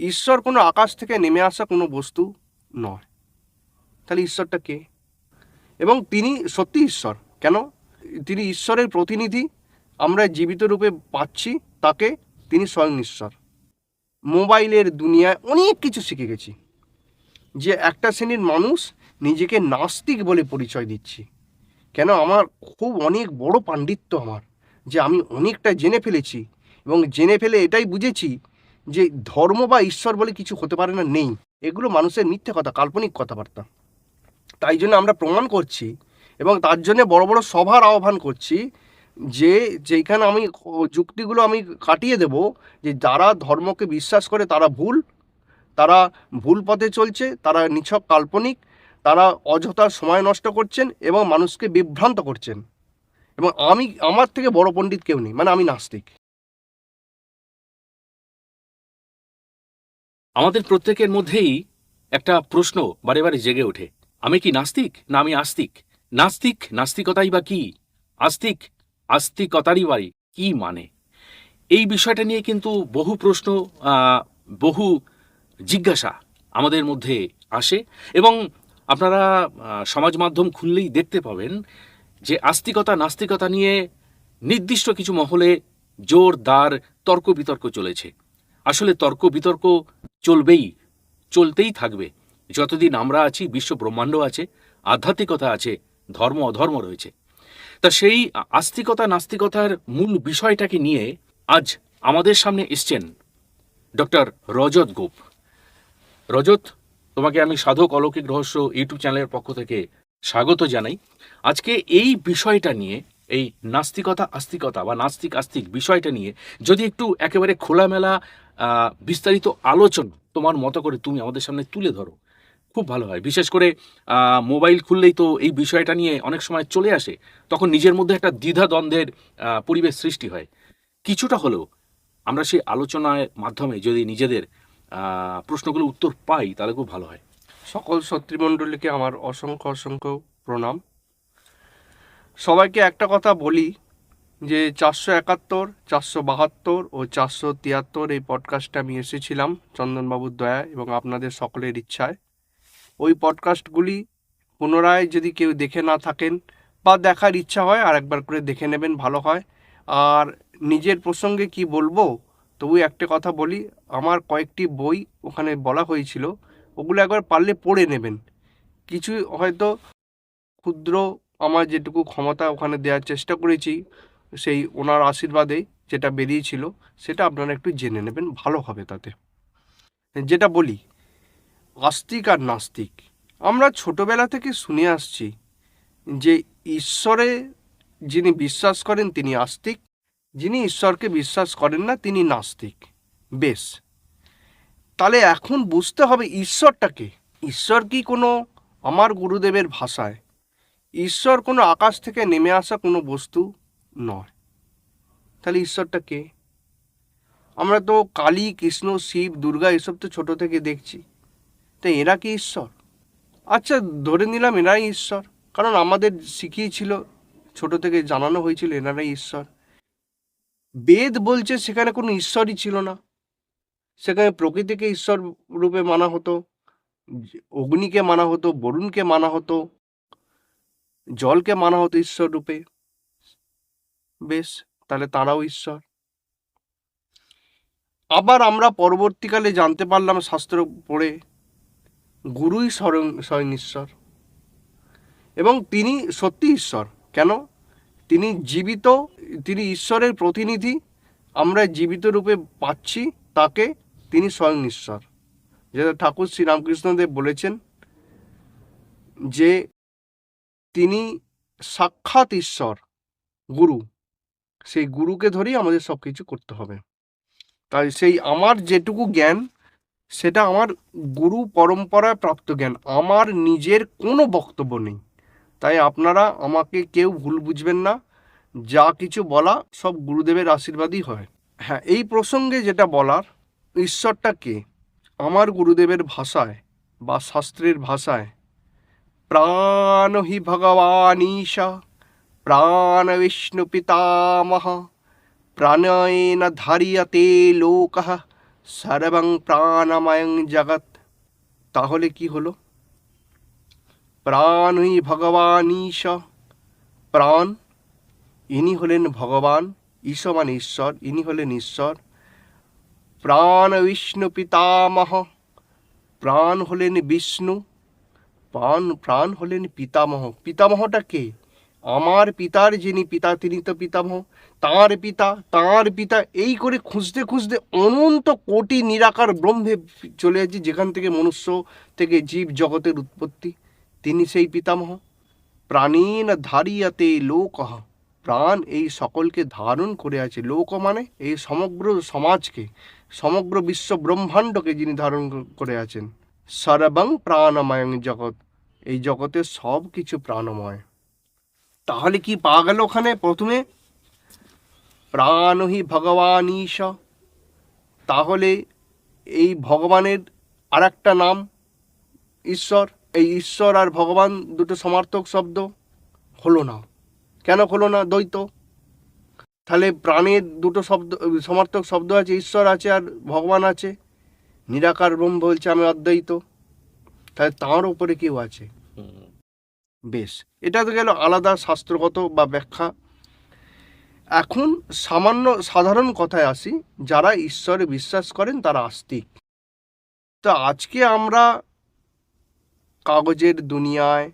ঈশ্বর কোনো আকাশ থেকে নেমে আসা কোনো বস্তু নয়। তাহলে ঈশ্বরটা কে? এবং তিনি সত্যি ঈশ্বর। কেন? তিনি ঈশ্বরের প্রতিনিধি, আমরা জীবিত রূপে পাচ্ছি তাকে, তিনি স্বয়ং ঈশ্বর। মোবাইলের দুনিয়ায় অনেক কিছু শিখে গেছি। যে একটা শ্রেণির মানুষ নিজেকে নাস্তিক বলে পরিচয় দিচ্ছি। কেন? আমার খুব অনেক বড় পাণ্ডিত্য আমার, যে আমি অনেকটা জেনে ফেলেছি এবং জেনে ফেলে এটাই বুঝেছি যে ধর্ম বা ঈশ্বর বলে কিছু হতে পারে না, নেই। এগুলো মানুষের মিথ্যে কথা, কাল্পনিক কথাবার্তা। তাই জন্য আমরা প্রমাণ করছি এবং তার জন্য বড় বড় সভার আহ্বান করছি যে যেখানে আমি যুক্তিগুলো আমি কাটিয়ে দেব যে যারা ধর্মকে বিশ্বাস করে তারা ভুল তারা ভুল পথে চলছে, তারা নিছক কাল্পনিক, তারা অযথা সময় নষ্ট করছেন এবং মানুষকে বিভ্রান্ত করছেন। এবং আমি, আমার থেকে বড় পণ্ডিত কেউ নেই মানে আমি নাস্তিক। আমাদের প্রত্যেকের মধ্যেই একটা প্রশ্ন বারে বারে জেগে ওঠে। আমি কি নাস্তিক না আমি আস্তিক? নাস্তিক নাস্তিকতাই বা কি? আস্তিক আস্তিকতারই বাড়ি, কি মানে? এই বিষয়টা নিয়ে কিন্তু বহু প্রশ্ন বহু জিজ্ঞাসা আমাদের মধ্যে আসে এবং আপনারা সমাজ মাধ্যম খুললেই দেখতে পাবেন যে আস্তিকতা, নাস্তিকতা নিয়ে নির্দিষ্ট কিছু মহলে জোরদার তর্ক বিতর্ক চলেছে। আসলে তর্ক বিতর্ক চলবেই, চলতেই থাকবে। যতদিন আমরা আছি, বিশ্ব ব্রহ্মাণ্ড আছে, আধ্যাত্মিকতা আছে, ধর্ম অধর্ম রয়েছে। তা সেই আস্তিকতা নাস্তিকতার মূল বিষয়টাকে নিয়ে আজ আমাদের সামনে এসছেন ডক্টর রজত গোপ। রজত, তোমাকে আমি সাধক অলৌকিক রহস্য ইউটিউব চ্যানেলের পক্ষ থেকে স্বাগত জানাই। আজকে এই বিষয়টা নিয়ে এই নাস্তিকতা, আস্তিকতা বা নাস্তিক, আস্তিক বিষয়টা নিয়ে যদি একটু একেবারে খোলামেলা বিস্তারিত আলোচনা তোমার মতো করে তুমি আমাদের সামনে তুলে ধরো, খুব ভালো হয়। বিশেষ করে মোবাইল খুললেই তো এই বিষয়টা নিয়ে অনেক সময় চলে আসে, তখন নিজের মধ্যে একটা দ্বিধা দ্বন্দ্বের পরিবেশ সৃষ্টি হয়। কিছুটা হলেও আমরা সেই আলোচনার মাধ্যমে যদি নিজেদের প্রশ্নগুলো উত্তর পাই তাহলে খুব ভালো হয়। সকল শত্রুমণ্ডলীকে আমার অসংখ্য অসংখ্য প্রণাম। সবাইকে একটা কথা বলি যে চারশো একাত্তর, চারশো বাহাত্তর ও চারশো তিয়াত্তর এই পডকাস্টে আমি এসেছিলাম চন্দনবাবুর দয়া এবং আপনাদের সকলের ইচ্ছায়। ওই পডকাস্টগুলি পুনরায় যদি কেউ দেখে না থাকেন বা দেখার ইচ্ছা হয় আর একবার করে দেখে নেবেন, ভালো হয়। আর নিজের প্রসঙ্গে কি বলব, তবু একটা কথা বলি, আমার কয়েকটি বই ওখানে বলা হয়েছিল, ওগুলো একবার পারলে পড়ে নেবেন। কিছু হয়তো ক্ষুদ্র আমার যেটুকু ক্ষমতা ওখানে দেওয়ার চেষ্টা করেছি, সেই ওনার আশীর্বাদে যেটা বেরিয়েছিল, সেটা আপনারা একটু জেনে নেবেন, ভালো হবে তাতে। যেটা বলি, আস্তিক আর নাস্তিক। আমরা ছোটবেলা থেকে শুনে আসছি যে ঈশ্বরে যিনি বিশ্বাস করেন তিনি আস্তিক, যিনি ঈশ্বরকে বিশ্বাস করেন না তিনি নাস্তিক। বেশ। তাহলে এখন বুঝতে হবে ঈশ্বরটাকে। ঈশ্বর কি কোনো আমার গুরুদেবের ভাষায়? ঈশ্বর কোনো আকাশ থেকে নেমে আসা কোনো বস্তু নয়। তাহলে ঈশ্বরটা কে? আমরা তো কালী, কৃষ্ণ, শিব, দুর্গা এসব তো ছোট থেকে দেখছি। তো এরা কি ঈশ্বর? আচ্ছা ধরে নিলাম এরাই ঈশ্বর। কারণ আমাদের শিখিয়েছিল, ছোট থেকে জানানো হয়েছিল এনারাই ঈশ্বর। বেদ বলছে সেখানে কোনো ঈশ্বরই ছিল না। সেখানে প্রকৃতিকে ঈশ্বর রূপে মানা হতো, অগ্নিকে মানা হতো, বরুণকে মানা হতো জলকে মানা হতো ঈশ্বর রূপে। বেশ, তাহলে তারাও ঈশ্বর। আবার আমরা পরবর্তীকালে জানতে পারলাম শাস্ত্র পড়ে, গুরুই স্বয়ং স্বয়ং ঈশ্বর। এবং তিনি সত্যি ঈশ্বর। কেন? তিনি জীবিত, তিনি ঈশ্বরের প্রতিনিধি, আমরা জীবিত রূপে পাচ্ছি তাকে, তিনি স্বয়ং ঈশ্বর। যেটা ঠাকুর শ্রীরামকৃষ্ণদেব বলেছেন যে তিনি সাক্ষাৎ ঈশ্বর, গুরু। সেই গুরুকে ধরেই আমাদের সব কিছু করতে হবে। তাই সেই আমার যেটুকু জ্ঞান, সেটা আমার গুরু পরম্পরায় প্রাপ্ত জ্ঞান। আমার নিজের কোনো বক্তব্য নেই। তাই আপনারা আমাকে কেউ ভুল বুঝবেন না। যা কিছু বলা সব গুরুদেবের আশীর্বাদই হয়। হ্যাঁ এই প্রসঙ্গে যেটা বলার, ঈশ্বরটা কে? আমার গুরুদেবের ভাষায় বা শাস্ত্রের ভাষায় প্রাণ হি ভগবানীশা, প্রাণ বিষ্ণু পিতামহ প্রাণয়েন ধারিয়তে লোক, সর্বং প্রাণময়ং জগৎ। তাহলে কি হলো? প্রাণই ভগবান ঈশ প্রাণ, ইনি হলেন ভগবান ঈশ মানে ঈশ্বর, ইনি হলেন ঈশ্বর। প্রাণ বিষ্ণু পিতামহ, প্রাণ হলেন বিষ্ণু প্রাণ প্রাণ হলেন পিতামহ। পিতামহটা কে? আমার পিতার যিনি পিতা, তিনি তো পিতামহ। তাঁর পিতা তাঁর পিতা, এই করে খুঁজতে খুঁজতে অনন্ত কোটি নিরাকার ব্রহ্মে চলে যাচ্ছি, যেখান থেকে মনুষ্য থেকে জীব জগতের উৎপত্তি। তিনি সেই পিতামহ। প্রাণীন ধারিয়াতে লোক। প্রাণ এই সকলকে ধারণ করে আছে। লোক মানে এই সমগ্র সমাজকে, সমগ্র বিশ্ব ব্রহ্মাণ্ডকে যিনি ধারণ করে আছেন। সর্বং প্রাণময় জগৎ। এই জগতে সব কিছু প্রাণময়। তাহলে কি পাওয়া গেল ওখানে প্রথমে? প্রাণহি ভগবান ঈশ তাহলে এই ভগবানের আর একটা নাম? ঈশ্বর। এই ঈশ্বর আর ভগবান দুটো সমার্থক শব্দ? হলো না। কেন হলো না? দ্বৈত। তাহলে প্রাণের দুটো শব্দ, সমার্থক শব্দ আছে, ঈশ্বর আছে আর ভগবান আছে। নিরাকার ব্রহ্ম বলছে আমি অদ্বৈত। তাহলে তাঁর ওপরে কেউ আছে? বেশ এটা তো গেল আলাদা শাস্ত্রগত বা ব্যাখ্যা। এখন সামান্য সাধারণ কথায় আসি যারা ঈশ্বরে বিশ্বাস করেন তারা আস্তিক। তো আজকে আমরা কাগজের দুনিয়ায়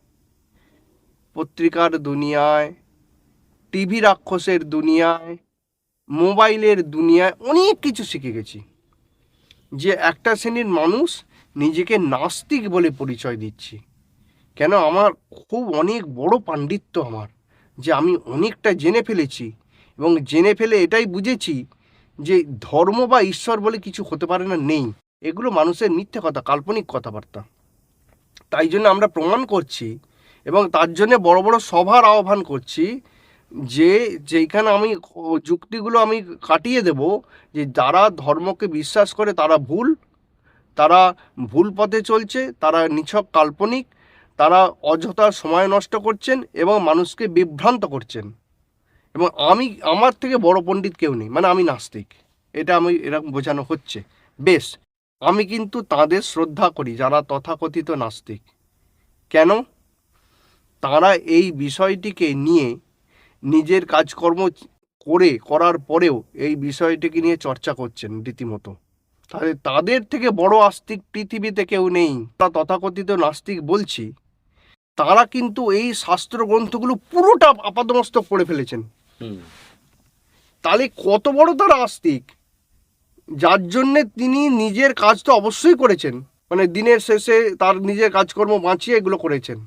পত্রিকার দুনিয়ায় টিভি রাক্ষসের দুনিয়ায় মোবাইলের দুনিয়ায় অনেক কিছু শিখে গেছি। যে একটা শ্রেণির মানুষ নিজেকে নাস্তিক বলে পরিচয় দিচ্ছি। কেন আমার খুব অনেক বড় পাণ্ডিত্য আমার যে আমি অনেকটা জেনে ফেলেছি এবং জেনে ফেলে এটাই বুঝেছি যে ধর্ম বা ঈশ্বর বলে কিছু হতে পারে না, নেই। এগুলো মানুষের মিথ্যে কথা, কাল্পনিক কথাবার্তা। তাই জন্য আমরা প্রমাণ করছি এবং তার জন্য বড় বড় সভার আহ্বান করছি যে যেইখানে আমি যুক্তিগুলো আমি কাটিয়ে দেব যে যারা ধর্মকে বিশ্বাস করে তারা ভুল তারা ভুল পথে চলছে, তারা নিছক কাল্পনিক, তারা অযথা সময় নষ্ট করছেন এবং মানুষকে বিভ্রান্ত করছেন। এবং আমি, আমার থেকে বড় পণ্ডিত কেউ নেই মানে আমি নাস্তিক। এটা আমি এরকম বোঝানো হচ্ছে। বেশ, আমি কিন্তু তাদের শ্রদ্ধা করি, যারা তথাকথিত নাস্তিক। কেন? তারা এই বিষয়টিকে নিয়ে নিজের কাজকর্ম করে করার পরেও এই বিষয়টিকে নিয়ে চর্চা করছেন রীতিমতো। তাহলে তাদের থেকে বড় আস্তিক পৃথিবীতে কেউ নেই। তা তথাকথিত নাস্তিক বলছি তারা কিন্তু এই শাস্ত্র গ্রন্থগুলো পুরোটা আপাদমস্তক পড়ে ফেলেছেন। তাহলে কত বড় তারা আস্তিক? যার জন্যে তিনি নিজের কাজ তো অবশ্যই করেছেন। মানে দিনের শেষে তার নিজের কাজকর্ম বাঁচিয়ে এগুলো করেছেন।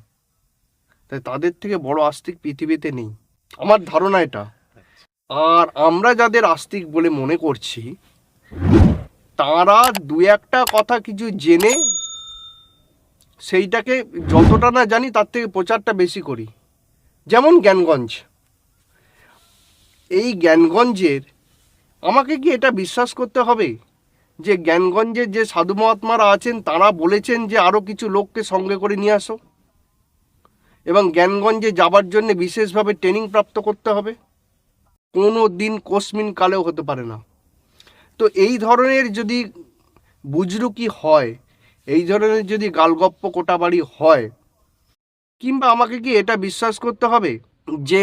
তাই তাদের থেকে বড় আস্তিক পৃথিবীতে নেই। আমার ধারণা এটা। আর আমরা যাদের আস্তিক বলে মনে করছি, তারা দু একটা কথা কিছু জেনে সেইটাকে যতটা না জানি তার থেকে প্রচারটা বেশি করি। যেমন জ্ঞানগঞ্জ। এই জ্ঞানগঞ্জের আমাকে কি এটা বিশ্বাস করতে হবে? যে জ্ঞানগঞ্জের যে সাধু মহাত্মারা আছেন, তারা বলেছেন যে আরও কিছু লোককে সঙ্গে করে নিয়ে আসো। এবং জ্ঞানগঞ্জে যাবার জন্য বিশেষভাবে ট্রেনিং প্রাপ্ত করতে হবে। কোনো দিন কোসমিন কালেও হতে পারে না। তো এই ধরনের যদি বুজরুকি হয়, এই ধরনের যদি গালগপ্প কোটাবাড়ি হয়, কিংবা আমাকে কি এটা বিশ্বাস করতে হবে যে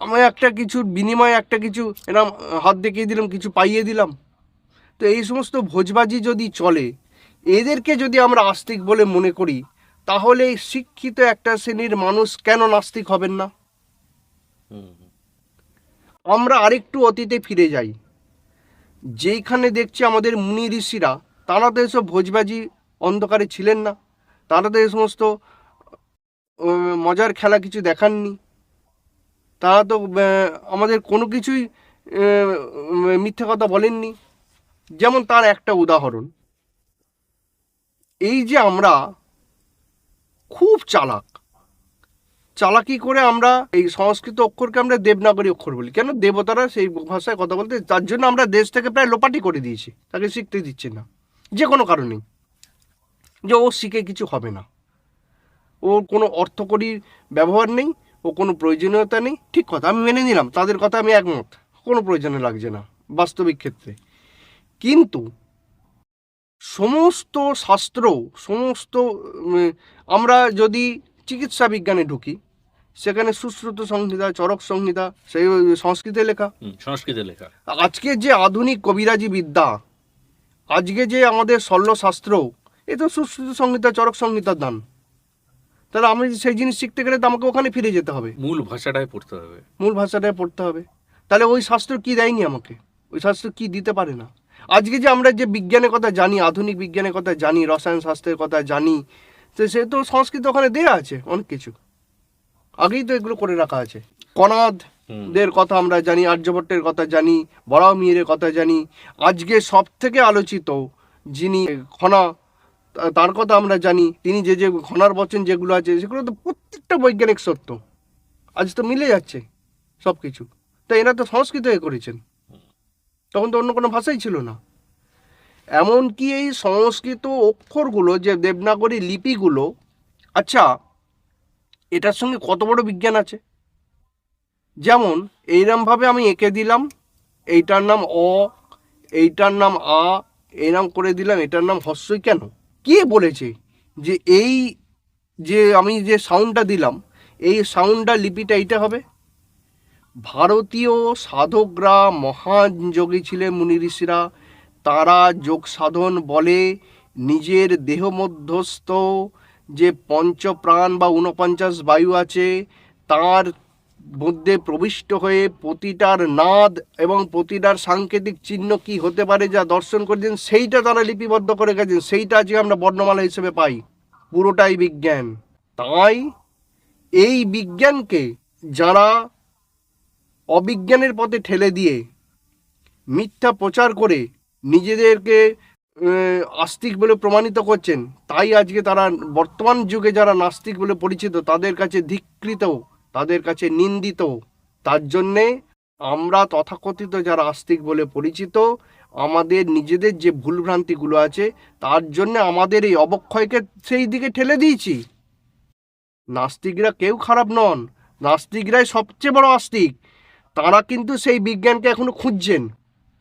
আমি একটা কিছুর বিনিময়ে একটা কিছু এরম হাত দেখিয়ে দিলাম, কিছু পাইয়ে দিলাম? তো এই সমস্ত ভোজবাজি যদি চলে, এদেরকে যদি আমরা আস্তিক বলে মনে করি তাহলে শিক্ষিত একটা শ্রেণির মানুষ কেন নাস্তিক হবেন না? আমরা আরেকটু অতীতে ফিরে যাই। যেইখানে দেখছি আমাদের মুনি ঋষিরা, তারা তো এসব ভোজবাজি অন্ধকারে ছিলেন না। তারা তো এই সমস্ত মজার খেলা কিছু দেখাননি। তারা তো আমাদের কোনো কিছুই মিথ্যে কথা বলেননি। যেমন তার একটা উদাহরণ। এই যে আমরা খুব চালাক। চালাকি করে আমরা এই সংস্কৃত অক্ষরকে আমরা দেবনাগরী অক্ষর বলি। কেন? দেবতারা সেই ভাষায় কথা বলতে তার জন্য আমরা দেশ থেকে প্রায় লোপাটি করে দিয়েছি। তাকে শিখতে দিচ্ছে না। যে কোনো কারণেই। যে ও শিখে কিছু হবে না। ওর কোনো অর্থকরীর ব্যবহার নেই, ও কোনো প্রয়োজনীয়তা নেই। ঠিক কথা, আমি মেনে নিলাম। তাদের কথা আমি একমত। কোনো প্রয়োজনে লাগছে না, বাস্তবিক ক্ষেত্রে। কিন্তু সমস্ত শাস্ত্র সমস্ত আমরা যদি চিকিৎসা বিজ্ঞানে ঢুকি সেখানে সুশ্রুত সংহিতা চরক সংহিতা সেই সংস্কৃতে লেখা। সংস্কৃতে লেখা। আজকে যে আধুনিক কবিরাজি বিদ্যা আজকে যে আমাদের শল্যশাস্ত্র এ তো সুশ্রুত সংহিতা চরক সংহিতার দান। তাহলে আমি সেই জিনিস শিখতে গেলে তো আমাকে ওখানে ফিরে যেতে হবে। মূল ভাষাটাই পড়তে হবে। মূল ভাষাটায় পড়তে হবে। তাহলে ওই শাস্ত্র কি দেয়নি আমাকে? ওই শাস্ত্র কি দিতে পারে না? আজকে যে আমরা যে বিজ্ঞানের কথা জানি, আধুনিক বিজ্ঞানের কথা জানি, রসায়ন শাস্ত্রের কথা জানি, তো সে তো সংস্কৃত ওখানে দেয়া আছে অনেক কিছু। আগেই তো এগুলো করে রাখা আছে। কনাদ দের কথা আমরা জানি, আর্যভট্টের কথা জানি বড়াও মিহিরের কথা জানি। আজকে সব থেকে আলোচিত যিনি খনা, তার কথা আমরা জানি, তিনি যে যে খনার বচন যেগুলো আছে, সেগুলো তো প্রত্যেকটা বৈজ্ঞানিক সত্য। আজ তো মিলে যাচ্ছে সব কিছু তো এরা তো সংস্কৃত করেছেন। তখন তো অন্য কোনো ভাষাই ছিল না। এমনকি এই সংস্কৃত অক্ষরগুলো, যে দেবনাগরী লিপিগুলো আচ্ছা এটার সঙ্গে কত বড় বিজ্ঞান আছে? যেমন, এইরমভাবে আমি এঁকে দিলাম, এইটার নাম অ, এইটার নাম আ, এরম করে দিলাম, এটার নাম হস্যই কেন? কে বলেছে যে এই যে আমি যে সাউন্ডটা দিলাম, এই সাউন্ডটা লিপিটা এইটা হবে? ভারতীয় সাধকরা মহান যোগী ছিলেন মুনি ঋষিরা। তারা যোগ সাধন বলে নিজের দেহ মধ্যস্থ যে পঞ্চপ্রাণ বা ঊনপঞ্চাশ বায়ু আছে, তার মধ্যে প্রবিষ্ট হয়ে প্রতিটার নাদ এবং প্রতিটার সাংকেতিক চিহ্ন কি হতে পারে যা দর্শন করেছেন, সেইটা তারা লিপিবদ্ধ করে গেছেন সেইটা আজকে আমরা বর্ণমালা হিসেবে পাই। পুরোটাই বিজ্ঞান। তাই এই বিজ্ঞানকে যারা অবিজ্ঞানের পথে ঠেলে দিয়ে মিথ্যা প্রচার করে নিজেদেরকে আস্তিক বলে প্রমাণিত করছেন। তাই আজকে তারা বর্তমান যুগে যারা নাস্তিক বলে পরিচিত, তাদের কাছে ধিকৃত, তাদের কাছে নিন্দিত। তার জন্যে আমরা তথাকথিত যারা আস্তিক বলে পরিচিত, আমাদের নিজেদের যে ভুলভ্রান্তিগুলো আছে, তার জন্য আমাদের এই অবক্ষয়কে সেই দিকে ঠেলে দিয়েছি। নাস্তিকরা কেউ খারাপ নন। নাস্তিকরাই সবচেয়ে বড় আস্তিক। তারা কিন্তু সেই বিজ্ঞানকে এখনও খুঁজছেন।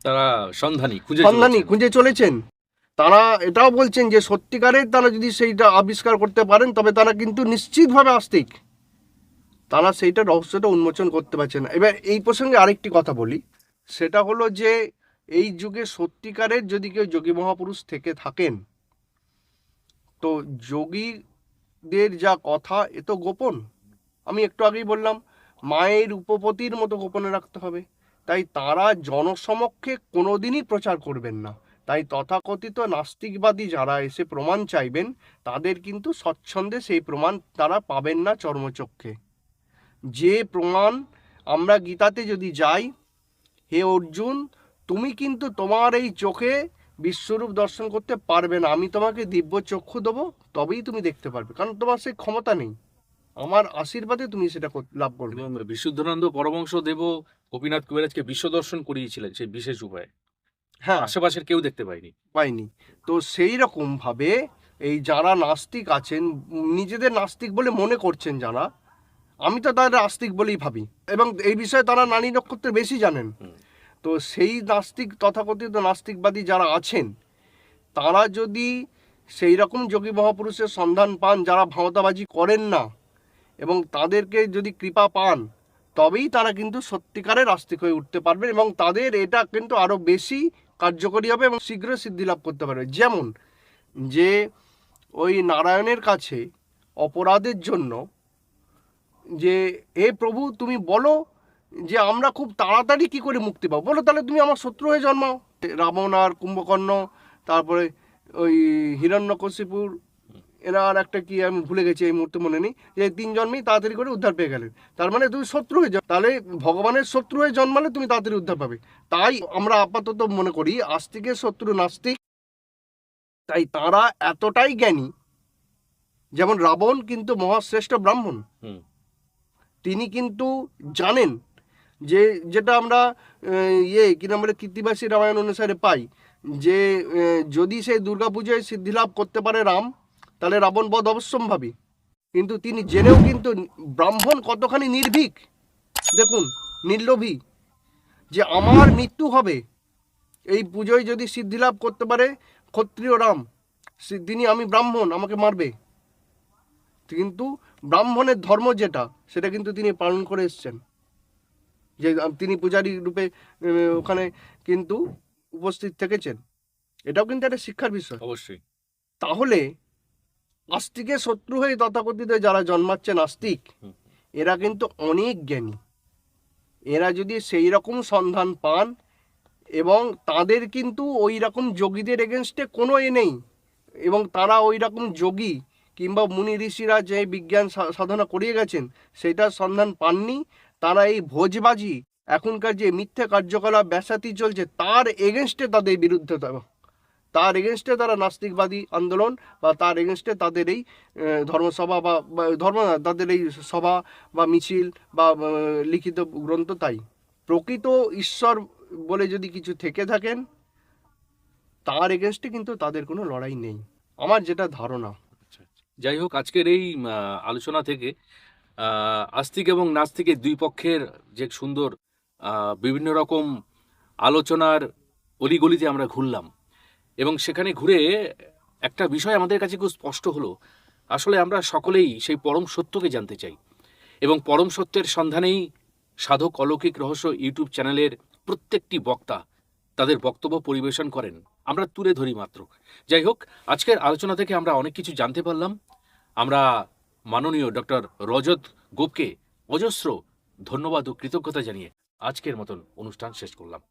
তারা সন্ধানী খুঁজে সন্ধানী। খুঁজে চলেছেন। তারা এটাও বলছেন যে সত্যিকারের তারা যদি সেইটা আবিষ্কার করতে পারেন তবে তারা কিন্তু নিশ্চিতভাবে আস্তিক। তারা সেইটা রহস্যটা উন্মোচন করতে পারছে না। এবার এই প্রসঙ্গে আরেকটি কথা বলি। সেটা হলো যে এই যুগে সত্যিকারের যদি কেউ যোগী মহাপুরুষ থেকে থাকেন তো যোগীদের যা কথা এ তো গোপন। আমি একটু আগেই বললাম মায়ের উপপতির মতো গোপনে রাখতে হবে। তাই তারা জনসমক্ষে কোনোদিনই প্রচার করবেন না। তাই তথাকথিত নাস্তিকবাদী যারা এসে প্রমাণ চাইবেন, তাদের কিন্তু স্বচ্ছন্দে সেই প্রমাণ তারা পাবেন না চর্মচক্ষে। যে প্রমাণ আমরা গীতাতে যদি যাই, হে অর্জুন, তুমি কিন্তু তোমার এই চোখে বিশ্বরূপ দর্শন করতে পারবে না। আমি তোমাকে দিব্য চক্ষু দেবো, তবেই তুমি দেখতে পারবে। কারণ তোমার সেই ক্ষমতা নেই। আমার আশীর্বাদে তুমি সেটা লাভ করবে। বিশুদ্ধানন্দ পরমংশ দেব গোপীনাথ কুবেরাজকে বিশ্ব দর্শন করিয়েছিলেন সেই বিশেষ উপায়ে। হ্যাঁ। আশেপাশের কেউ দেখতে পায়নি। পাইনি তো সেই রকমভাবে এই যারা নাস্তিক আছেন নিজেদের নাস্তিক বলে মনে করছেন যারা আমি তো তাদের আস্তিক বলেই ভাবি। এবং এই বিষয়ে তারা নারী নক্ষত্র বেশি জানেন। তো সেই নাস্তিক তথাকথিত নাস্তিকবাদী যারা আছেন তারা যদি সেই রকম যোগী মহাপুরুষের সন্ধান পান যারা ভাঁওতাবাজি করেন না এবং তাদেরকে যদি কৃপা পান, তবেই তারা কিন্তু সত্যিকারের আস্তিক হয়ে উঠতে পারবেন এবং তাদের এটা কিন্তু আরও বেশি কার্যকরী হবে এবং শীঘ্র সিদ্ধি লাভ করতে পারবে। যেমন যে ওই নারায়ণের কাছে অপরাধের জন্য যে, হে প্রভু, তুমি বলো যে আমরা খুব তাড়াতাড়ি কি করে মুক্তি পাবো? বলো, তাহলে তুমি আমার শত্রু হয়ে জন্মাও। রাবণ আর কুম্ভকর্ণ, তারপরে ওই হিরণ্যকশিপুর এরা আর একটা কি আমি ভুলে গেছি এই মুহূর্তে মনে নেই। যে তিন জন্মেই তাড়াতাড়ি করে উদ্ধার পেয়ে গেলেন তার মানে তুমি শত্রু হয়ে যাও। তাহলে ভগবানের শত্রু হয়ে জন্মালে তুমি তাড়াতাড়ি উদ্ধার পাবে। তাই আমরা আপাতত মনে করি আস্তিকের শত্রু নাস্তিক। তাই তারা এতটাই জ্ঞানী যেমন রাবণ কিন্তু মহাশ্রেষ্ঠ ব্রাহ্মণ। হুম। তিনি কিন্তু জানেন যে যেটা আমরা ইয়ে কি নাম বলে কীর্তিবাসী রামায়ণ অনুসারে পাই। যে যদি সে দুর্গাপুজোয় সিদ্ধিলাভ করতে পারে রাম তাহলে রাবণ বধ অবশ্যম্ভাবী। কিন্তু তিনি জেনেও কিন্তু ব্রাহ্মণ কতখানি নির্ভীক। দেখুন নির্লোভী যে আমার মৃত্যু হবে এই পুজোয় যদি সিদ্ধিলাভ করতে পারে ক্ষত্রিয় রাম তিনি আমি ব্রাহ্মণ আমাকে মারবে। কিন্তু ব্রাহ্মণের ধর্ম যেটা সেটা কিন্তু তিনি পালন করে এসছেন। যে তিনি পূজারী রূপে ওখানে কিন্তু উপস্থিত থেকেছেন। এটাও কিন্তু একটা শিক্ষার বিষয়। অবশ্যই। তাহলে আস্তিকের শত্রু হয়ে তথাকথিত যারা জন্মাচ্ছে নাস্তিক এরা কিন্তু অনেক জ্ঞানী। এরা যদি সেই রকম সন্ধান পান এবং তাদের কিন্তু ওই রকম যোগীদের এগেনস্টে কোনো এ নেই এবং তারা ওই রকম যোগী কিংবা মুনি ঋষিরা যে বিজ্ঞান সাধনা করিয়ে গেছেন সেটার সন্ধান পাননি তারা এই ভোজবাজি এখনকার যে মিথ্যে কার্যকলাপ ব্যাসাতি চলছে তার এগেনস্টে তাদের বিরুদ্ধে তার এগেনস্টে তারা নাস্তিকবাদী আন্দোলন বা তার এগেনস্টে তাদের এই ধর্মসভা বা ধর্ম তাদের এই সভা বা মিছিল বা লিখিত গ্রন্থ তাই। প্রকৃত ঈশ্বর বলে যদি কিছু থেকে থাকেন, তার এগেনস্টে কিন্তু তাদের কোনো লড়াই নেই। আমার যেটা ধারণা। যাই হোক, আজকের এই আলোচনা থেকে আস্তিক এবং নাস্তিকের দুই পক্ষের যে সুন্দর বিভিন্ন রকম আলোচনার অলিগলিতে আমরা ঘুরলাম। এবং সেখানে ঘুরে একটা বিষয় আমাদের কাছে খুব স্পষ্ট হলো। আসলে আমরা সকলেই সেই পরম সত্যকে জানতে চাই এবং পরম সত্যের সন্ধানেই সাধক অলৌকিক রহস্য ইউটিউব চ্যানেলের প্রত্যেকটি বক্তা তাদের বক্তব্য পরিবেশন করেন। আমরা তুলে ধরি মাত্র। যাই হোক, আজকের আলোচনা থেকে আমরা অনেক কিছু জানতে পারলাম। আমরা মাননীয় ডক্টর রজত গোপকে অজস্র ধন্যবাদ ও কৃতজ্ঞতা জানিয়ে আজকের মতন অনুষ্ঠান শেষ করলাম।